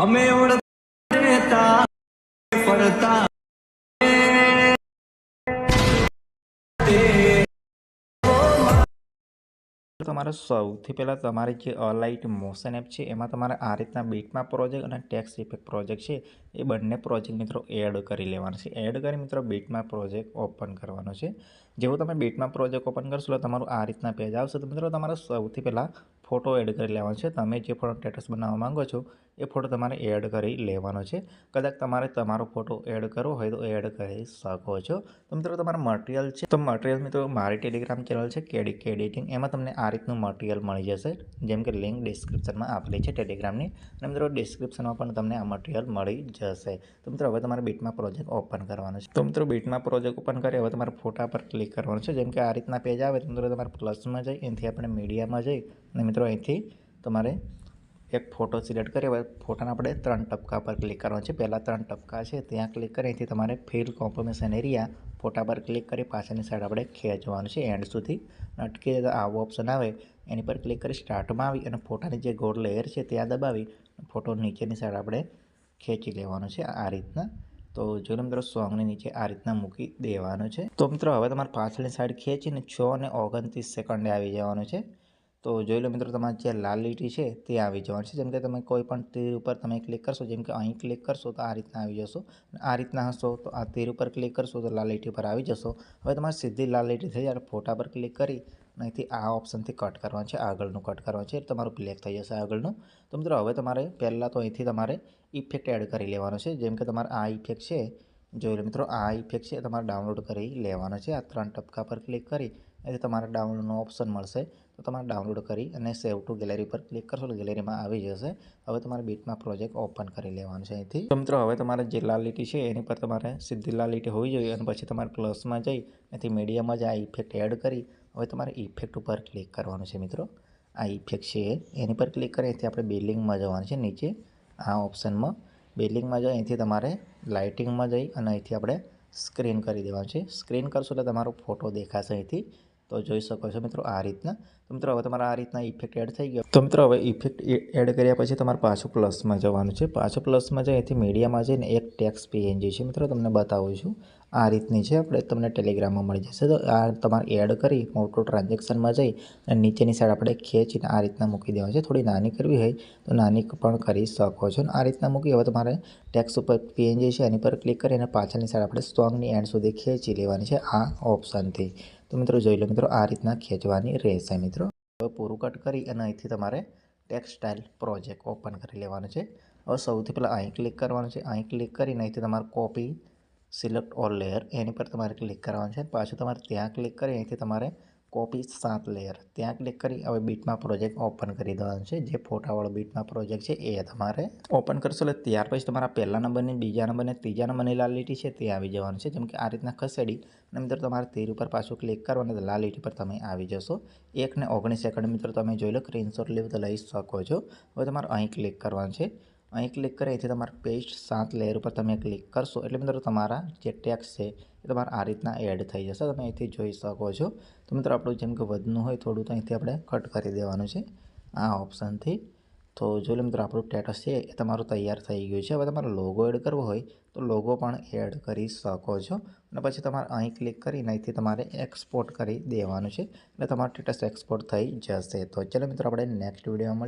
અમે ઓળખતા તમારે સૌથી પહેલાં તમારી જે અલાઇટ મોશન એપ છે, એમાં તમારે આ રીતના બીટમાં પ્રોજેક્ટ અને ટેક્સ ઇફેક્ટ પ્રોજેક્ટ છે, એ બંને પ્રોજેક્ટ મિત્રો એડ કરી લેવાનો છે. એડ કરી મિત્રો બીટમાં પ્રોજેક્ટ ઓપન કરવાનો છે. જેવો તમે બીટમાં પ્રોજેક્ટ ઓપન કરશો, એટલે તમારું આ રીતના પેજ આવશે. તો મિત્રો, તમારે સૌથી પહેલાં ફોટો એડ કરી લેવાનો છે. તમે જે ફોટો સ્ટેટસ બનાવવા માંગો છો, એ ફોટો તમારે એડ કરી લેવાનો છે. કદાચ તમારે તમારો ફોટો એડ કરવો હોય તો એડ કરી શકો છો. તો મિત્રો, તમારું મટીરિયલ છે. તો મટીરિયલ મિત્રો, મારી ટેલિગ્રામ ચેનલ છે કેડી કેડિટિંગ એમાં તમને આ રીતનું મટીરિયલ મળી જશે. જેમ કે લિંક ડિસ્ક્રિપ્શનમાં આપેલી છે ટેલિગ્રામની અને મિત્રો ડિસ્ક્રિપ્શનમાં પણ તમને આ મટીરિયલ મળી જશે. તો મિત્રો, હવે તમારે બીટમાં પ્રોજેક્ટ ઓપન કરવાનો છે. તો મિત્રો, બીટમાં પ્રોજેક્ટ ઓપન કરી હવે તમારે ફોટા પર ક્લિક કરવાનું છે. જેમ કે આ રીતના પેજ આવે તો મિત્રો તમારે પ્લસમાં જઈ, એનાથી આપણે મીડિયામાં જઈ. અને મિત્રો, અહીંથી તમારે એક ફોટો સિલેક્ટ કરી, હવે ફોટાના આપણે ત્રણ ટપકા પર ક્લિક કરવાનું છે. પહેલાં ત્રણ ટપકા છે, ત્યાં ક્લિક કરી, અહીંથી તમારે ફિલ કોમ્પ્રોમેશન એરિયા ફોટા પર ક્લિક કરી, પાછળની સાઈડ આપણે ખેંચવાનું છે એન્ડ સુધી. અટકી આવો ઓપ્શન આવે, એની પર ક્લિક કરી સ્ટાર્ટમાં આવી અને ફોટાની જે ગોળ લેયર છે, ત્યાં દબાવી ફોટો નીચેની સાઈડ આપણે ખેંચી લેવાનો છે. આ રીતના તો જો લો મિત્રો, સોંગની નીચે આ રીતના મૂકી દેવાનું છે. તો મિત્રો, હવે તમારે પાછળની સાઈડ ખેંચીને છ અને ઓગણત્રીસ સેકન્ડે આવી જવાનું છે. તો જોઈ લો મિત્રો, તમારી જે લાલ લીટી છે તે આવી જવાની છે. જેમ કે તમે કોઈ પણ તીર ઉપર તમે ક્લિક કરશો, જેમ કે અહીં ક્લિક કરશો, તો આ રીતના આવી જશો. આ રીતના હશો, તો આ તીર ઉપર ક્લિક કરશો, તો લાલ લીટી પર આવી જશો. હવે તમારે સીધી લાલ લીટી થઈ જાય, ફોટા પર ક્લિક કરી અહીંથી આ ઓપ્શનથી કટ કરવાનું છે, આગળનું કટ કરવાનું છે તમારું બ્લેક થઈ જશે આગળનું. તો મિત્રો, હવે તમારે પહેલાં તો અહીંથી તમારે ઇફેક્ટ એડ કરી લેવાનો છે. જેમ કે તમારે આ ઇફેક્ટ છે, જોઈ લો મિત્રો, આ ઇફેક્ટ છે તમારે ડાઉનલોડ કરી લેવાનો છે. આ ત્રણ ટપકા પર ક્લિક કરી એટલે તમારે ડાઉનલોડનો ઓપ્શન મળશે. તો તમારે ડાઉનલોડ કરી અને સેવ ટુ ગેલેરી પર ક્લિક કરશો તો ગેલેરીમાં આવી જશે. હવે તમારે બીટમાં પ્રોજેક્ટ ઓપન કરી લેવાનું છે અહીંથી. તો મિત્રો, હવે તમારે જે લાલ લીટી છે, એની પર તમારે સીધી લાલ હોવી જોઈએ અને પછી તમારે પ્લસમાં જઈ અહીંથી મીડિયામાં જ આ ઇફેક્ટ એડ કરી હવે તમારે ઇફેક્ટ ઉપર ક્લિક કરવાનું છે મિત્રો. આ ઇફેક્ટ છે એની પર ક્લિક કરી અહીંથી આપણે બિલ્ડિંગમાં જવાનું છે. નીચે આ ઓપ્શનમાં બિલ્ડિંગમાં જઈ અહીંથી તમારે લાઇટિંગમાં જઈ અને અહીંથી આપણે સ્ક્રીન કરી દેવાનું છે. સ્ક્રીન કરશો એટલે તમારો ફોટો દેખાશે અહીંથી. તો જોઈ શકો છો મિત્રો આ રીતના. તો મિત્રો હવે તમારે આ રીતના ઇફેક્ટ એડ થઈ ગયો. તો મિત્રો હવે ઇફેક્ટ એડ કર્યા પછી તમારે પાછું પ્લસમાં જવાનું છે. પાછું પ્લસમાં જાય અહીંથી મીડિયામાં જઈને એક ટેક્સ પીએનજી છે. મિત્રો તમને બતાવું છું. આ રીતની છે. આપણે તમને ટેલિગ્રામમાં મળી જશે. તો આ તમારે એડ કરી મોટો ટ્રાન્ઝેક્શનમાં જઈ અને નીચેની સાઈડ આપણે ખેંચીને આ રીતના મૂકી દેવા છે. થોડી નાની કરવી હોય તો નાની પણ કરી શકો છો. આ રીતના મૂકી હવે તમારે ટેક્સ ઉપર પીએનજી છે એની પર ક્લિક કરી અને પાછળની સાઈડ આપણે સ્ટ્રોંગની એન્ડ સુધી ખેંચી લેવાની છે આ ઓપ્શનથી તો મિત્રો જોઈ લો મિત્રો, આ રીતના ખેંચવાની રહેશે મિત્રો. હવે પૂરું કટ કરી અને અહીંથી તમારે ટેક્સટાઇલ પ્રોજેક્ટ ઓપન કરી લેવાનું છે. હવે સૌથી પહેલાં અહીં ક્લિક કરવાનું છે. અહીં ક્લિક કરીને અહીંથી તમારે કોપી સિલેક્ટ ઓલ લેયર એની પર તમારે ક્લિક કરવાનું છે. પાછું તમારે ત્યાં ક્લિક કરી અહીંથી તમારે કોપી સાત લેયર ત્યાં ક્લિક કરી હવે બીટમાં પ્રોજેક્ટ ઓપન કરી દેવાનું છે. જે ફોટાવાળો બીટમાં પ્રોજેક્ટ છે એ તમારે ઓપન કરશો. એટલે ત્યાર પછી તમારા પહેલા નંબરની બીજા નંબરની ત્રીજા નંબરની લાલ લીટી છે તે આવી જવાનું છે. જેમ કે આ રીતના ખસેડી અને મિત્રો તમારે તીર ઉપર પાછું ક્લિક કરો અને લાલ પર તમે આવી જશો. એક ને ઓગણીસ સેકન્ડ મિત્રો તમે જોઈ લો સ્ક્રીનશોટ લેવું તો લઈ શકો છો. હવે તમારે અહીં ક્લિક કરવાનું છે. અહીં ક્લિક કરી અહીંથી તમારે પેસ્ટ સાત લેયર ઉપર તમે ક્લિક કરશો. એટલે મિત્રો તમારા જે ટેક્સ છે એ તમારે આ રીતના એડ થઈ જશે. તમે અહીંથી જોઈ શકો છો. તો મિત્રો આપણું જેમ કે વધનું હોય થોડું તો અહીંથી આપણે કટ કરી દેવાનું છે આ ઓપ્શનથી તો જો મિત્રો આપણું સ્ટેટસ છે એ તમારું તૈયાર થઈ ગયું છે. હવે તમારે લોગો એડ કરવો હોય તો લોગો પણ એડ કરી શકો છો. અને પછી તમારે અહીં ક્લિક કરીને અહીંથી તમારે એક્સપોર્ટ કરી દેવાનું છે. એટલે તમારું સ્ટેટસ એક્સપોર્ટ થઈ જશે. તો ચલો મિત્રો આપણે નેક્સ્ટ વિડીયોમાં